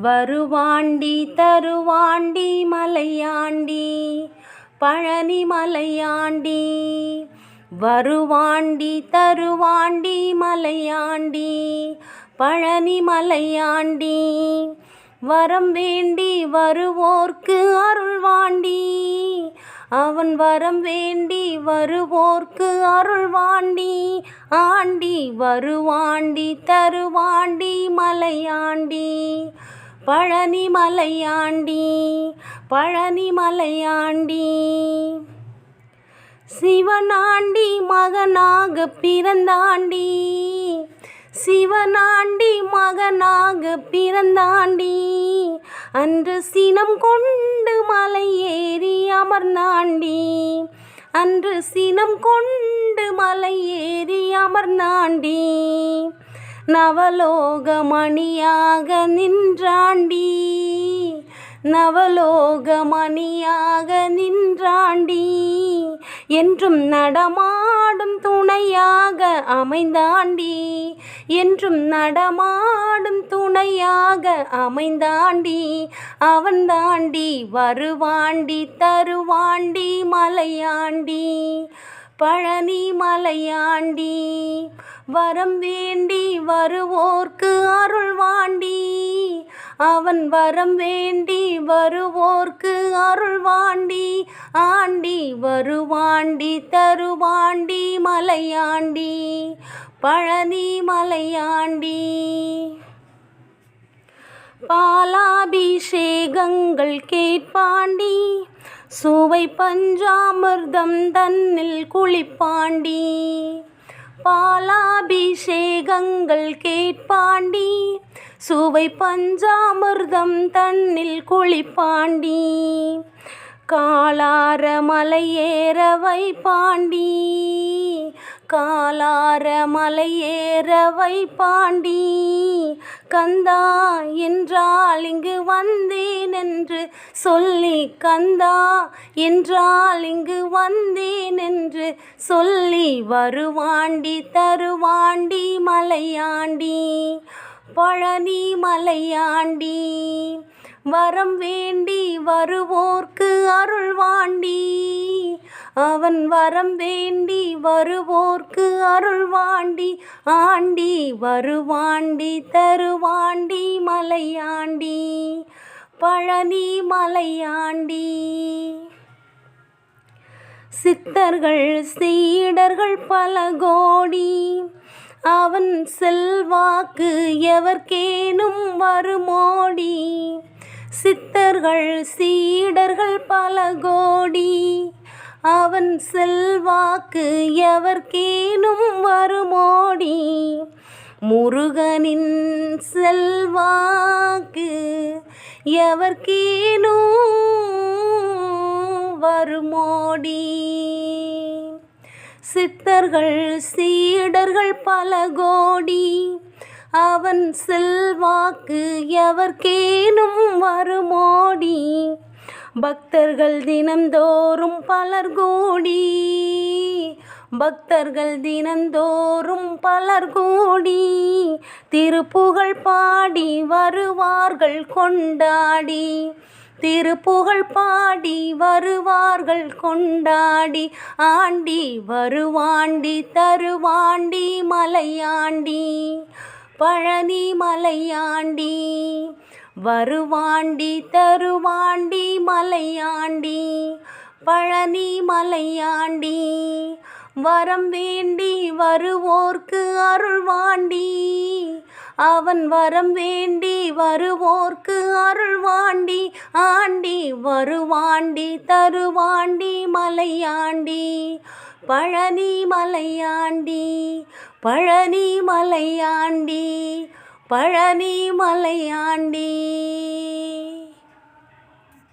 வருவாண்டி தருவாண்டி மலையாண்டி பழனி மலையாண்டி. வருவாண்டி தருவாண்டி மலையாண்டி பழனி மலையாண்டி. வரம் வேண்டி வருவோர்க்கு அருள்வாண்டி அவன் வரம் வேண்டி வருவோர்க்கு அருள்வாண்டி. ஆண்டி வருவாண்டி தருவாண்டி மலையாண்டி. பழனி மலையாண்டி பழனி மலையாண்டி சிவனாண்டி மகனாக பிறந்தாண்டி சிவனாண்டி மகனாக பிறந்தாண்டி. அன்று சினம் கொண்டு மலை ஏறி அமர்ந்தாண்டி அன்று சினம் கொண்டு மலை ஏறி அமர்ந்தாண்டி. நவலோகமணியாக நின்றாண்டி. நவலோகமணியாக நின்றாண்டி. என்றும் நடமாடும் துணையாக அமைந்தாண்டி. என்றும் நடமாடும் துணையாக அமைந்தாண்டி. அவன் தாண்டி வருவாண்டி தருவாண்டி மலையாண்டி. பழனி மலையாண்டி. வரம் வேண்டி வருவோர்க்கு அருள் வாண்டி. அவன் வரம் வேண்டி வருவோர்க்கு அருள் வாண்டி. ஆண்டி வருவாண்டி தருவாண்டி மலையாண்டி. பழனி மலையாண்டி. பாலாபிஷேகங்கள் கேட்பாண்டி. சுவை பஞ்சாமிர்தம் தன்னில் குளிப்பாண்டி. பாலாபிஷேகங்கள் கேட்பாண்டி. சுவை பஞ்சாமிர்தம் தன்னில் குளிப்பாண்டி. காலார மலையேற வைப்பாண்டி. காலார மலையேற வைப்பாண்டி. கந்தா என்றால் இங்கு வந்து என்று சொல்லி கந்தா என்றால் இங்கு வந்தேன் என்று சொல்லி வருவாண்டி தருவாண்டி மலையாண்டி பழனி மலையாண்டி. வரம் வேண்டி வருவோர்க்கு அருள்வாண்டி அவன் வரம் வேண்டி வருவோர்க்கு அருள்வாண்டி ஆண்டி வருவாண்டி தருவாண்டி மலையாண்டி. பழனி மலையாண்டி. சித்தர்கள் சீடர்கள் பல கோடி. அவன் செல்வாக்கு எவர்க்கேனும் வருமோடி. சித்தர்கள் சீடர்கள் பல கோடி. அவன் செல்வாக்கு எவர்க்கேனும் வருமோடி. முருகனின் செல்வாக்கு எவர்க்கேனும் வருமோடி? சித்தர்கள் சீடர்கள் பல கோடி. அவன் செல்வாக்கு எவர்க்கேனும் வருமோடி? பக்தர்கள் தினந்தோறும் பலர் கூடி. பக்தர்கள் தினந்தோறும் பலர் கூடி. திருப்புகழ் பாடி வருவார்கள் கொண்டாடி. திருப்புகழ் பாடி வருவார்கள் கொண்டாடி. ஆண்டி வருவாண்டி தருவாண்டி மலையாண்டி. பழனி மலையாண்டி வருவாண்டி தருவாண்டி மலையாண்டி. பழனி மலையாண்டி. வரம் வேண்டி வருவோர்க்கு அருள்வாண்டி அவன் வரம் வேண்டி வருவோர்க்கு அருள்வாண்டி ஆண்டி வருவாண்டி தருவாண்டி மலையாண்டி. பழனி மலையாண்டி. பழனி மலையாண்டி. பழனி மலையாண்டி.